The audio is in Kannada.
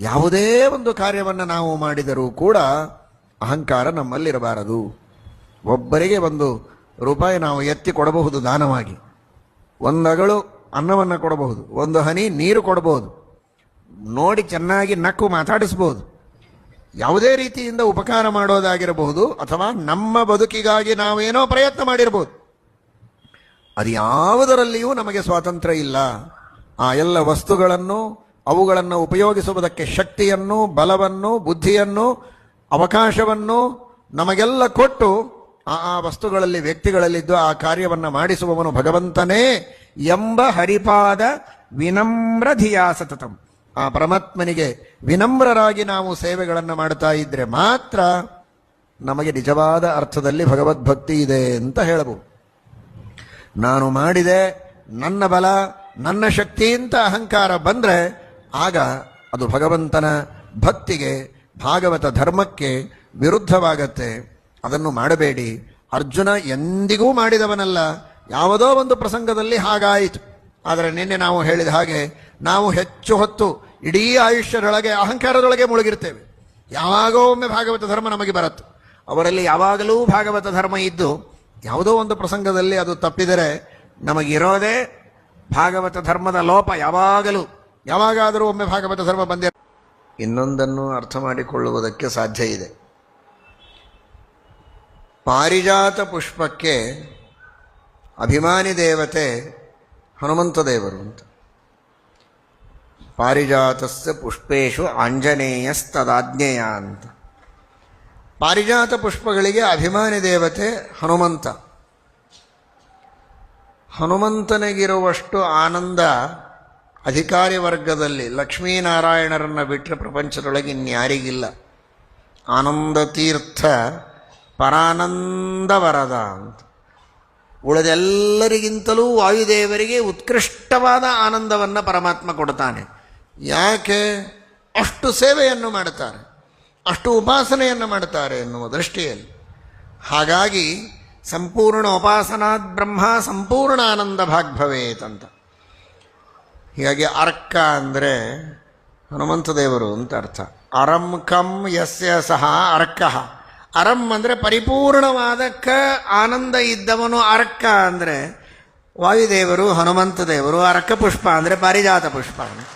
ಯಾವುದೇ ಒಂದು ಕಾರ್ಯವನ್ನು ನಾವು ಮಾಡಿದರೂ ಕೂಡ ಅಹಂಕಾರ ನಮ್ಮಲ್ಲಿರಬಾರದು. ಒಬ್ಬರಿಗೆ ಒಂದು ರೂಪಾಯಿ ನಾವು ಎತ್ತಿ ಕೊಡಬಹುದು ದಾನವಾಗಿ. ಒಂದಗಳು ಅನ್ನವನ್ನು ಕೊಡಬಹುದು. ಒಂದು ಹನಿ ನೀರು ಕೊಡಬಹುದು. ನೋಡಿ ಚೆನ್ನಾಗಿ ನಕ್ಕು ಮಾತಾಡಿಸಬಹುದು. ಯಾವುದೇ ರೀತಿಯಿಂದ ಉಪಕಾರ ಮಾಡೋದಾಗಿರಬಹುದು ಅಥವಾ ನಮ್ಮ ಬದುಕಿಗಾಗಿ ನಾವೇನೋ ಪ್ರಯತ್ನ ಮಾಡಿರಬಹುದು. ಅದು ಯಾವುದರಲ್ಲಿಯೂ ನಮಗೆ ಸ್ವಾತಂತ್ರ್ಯ ಇಲ್ಲ. ಆ ಎಲ್ಲ ವಸ್ತುಗಳನ್ನು ಅವುಗಳನ್ನು ಉಪಯೋಗಿಸುವುದಕ್ಕೆ ಶಕ್ತಿಯನ್ನು, ಬಲವನ್ನು, ಬುದ್ಧಿಯನ್ನು, ಅವಕಾಶವನ್ನು ನಮಗೆಲ್ಲ ಕೊಟ್ಟು ಆ ಆ ವಸ್ತುಗಳಲ್ಲಿ, ವ್ಯಕ್ತಿಗಳಲ್ಲಿದ್ದು ಆ ಕಾರ್ಯವನ್ನು ಮಾಡಿಸುವವನು ಭಗವಂತನೇ ಎಂಬ ಹರಿಪಾದ ವಿನಮ್ರ ಧಿಯಾ ಸತತಂ ಆ ಪರಮಾತ್ಮನಿಗೆ ವಿನಮ್ರರಾಗಿ ನಾವು ಸೇವೆಗಳನ್ನು ಮಾಡ್ತಾ ಇದ್ರೆ ಮಾತ್ರ ನಮಗೆ ನಿಜವಾದ ಅರ್ಥದಲ್ಲಿ ಭಗವದ್ಭಕ್ತಿ ಇದೆ ಅಂತ ಹೇಳಬಹುದು. ನಾನು ಮಾಡಿದೆ, ನನ್ನ ಬಲ, ನನ್ನ ಶಕ್ತಿ ಅಂತ ಅಹಂಕಾರ ಬಂದ್ರೆ ಆಗ ಅದು ಭಗವಂತನ ಭಕ್ತಿಗೆ, ಭಾಗವತ ಧರ್ಮಕ್ಕೆ ವಿರುದ್ಧವಾಗತ್ತೆ. ಅದನ್ನು ಮಾಡಬೇಡಿ. ಅರ್ಜುನ ಎಂದಿಗೂ ಮಾಡಿದವನಲ್ಲ. ಯಾವುದೋ ಒಂದು ಪ್ರಸಂಗದಲ್ಲಿ ಹಾಗಾಯಿತು. ಆದರೆ ನಿನ್ನೆ ನಾವು ಹೇಳಿದ ಹಾಗೆ, ನಾವು ಹೆಚ್ಚು ಹೊತ್ತು ಇಡೀ ಆಯುಷ್ಯದೊಳಗೆ, ಅಹಂಕಾರದೊಳಗೆ ಮುಳುಗಿರ್ತೇವೆ. ಯಾವಾಗೋ ಒಮ್ಮೆ ಭಾಗವತ ಧರ್ಮ ನಮಗೆ ಬರುತ್ತೆ. ಅವರಲ್ಲಿ ಯಾವಾಗಲೂ ಭಾಗವತ ಧರ್ಮ ಇದ್ದು, ಯಾವುದೋ ಒಂದು ಪ್ರಸಂಗದಲ್ಲಿ ಅದು ತಪ್ಪಿದರೆ ನಮಗಿರೋದೇ ಭಾಗವತ ಧರ್ಮದ ಲೋಪ ಯಾವಾಗಲೂ. ಯಾವಾಗಾದರೂ ಒಮ್ಮೆ ಭಾಗವತ ಧರ್ಮ ಬಂದಿರ ಇನ್ನೊಂದನ್ನು ಅರ್ಥ ಮಾಡಿಕೊಳ್ಳುವುದಕ್ಕೆ ಸಾಧ್ಯ ಇದೆ. ಪಾರಿಜಾತ ಪುಷ್ಪಕ್ಕೆ ಅಭಿಮಾನಿ ದೇವತೆ ಹನುಮಂತ ದೇವರು ಅಂತ. ಪಾರಿಜಾತಸ್ಯ ಪುಷ್ಪೇಶು ಆಂಜನೇಯಸ್ತದಾಜ್ಞೇಯ ಅಂತ. ಪಾರಿಜಾತ ಪುಷ್ಪಗಳಿಗೆ ಅಭಿಮಾನಿ ದೇವತೆ ಹನುಮಂತ. ಹನುಮಂತನಿಗಿರುವಷ್ಟು ಆನಂದ ಅಧಿಕಾರಿ ವರ್ಗದಲ್ಲಿ ಲಕ್ಷ್ಮೀನಾರಾಯಣರನ್ನು ಬಿಟ್ಟರೆ ಪ್ರಪಂಚದೊಳಗೆ ಇನ್ಯಾರಿಗಿಲ್ಲ ಆನಂದ ತೀರ್ಥ ಪರಾನಂದ ವರದ ಅಂತ. ಉಳಿದೆಲ್ಲರಿಗಿಂತಲೂ ವಾಯುದೇವರಿಗೆ ಉತ್ಕೃಷ್ಟವಾದ ಆನಂದವನ್ನು ಪರಮಾತ್ಮ ಕೊಡ್ತಾನೆ. ಯಾಕೆ? ಅಷ್ಟು ಸೇವೆಯನ್ನು ಮಾಡುತ್ತಾರೆ. ಅಷ್ಟು ಉಪಾಸನೆಯನ್ನು ಮಾಡುತ್ತಾರೆ ಎನ್ನುವ ದೃಷ್ಟಿಯಲ್ಲಿ. ಹಾಗಾಗಿ ಸಂಪೂರ್ಣ ಉಪಾಸನಾದ್ ಬ್ರಹ್ಮ ಸಂಪೂರ್ಣ ಆನಂದ ಭಾಗ್ಭವೇತ್ ಅಂತ. ಹೀಗಾಗಿ ಅರ್ಕ ಅಂದರೆ ಹನುಮಂತ ದೇವರು ಅಂತ ಅರ್ಥ. ಅರಂ ಕಂ ಯಸ್ಯ ಸಹ ಅರ್ಕಃ. ಅರಂ ಅಂದರೆ ಪರಿಪೂರ್ಣವಾದ ಕ ಆನಂದ ಇದ್ದವನು ಅರ್ಕ ಅಂದರೆ ವಾಯುದೇವರು, ಹನುಮಂತ ದೇವರು, ಅರ್ಕ ಪುಷ್ಪ ಅಂದರೆ ಪಾರಿಜಾತ ಪುಷ್ಪ. ಅಂತ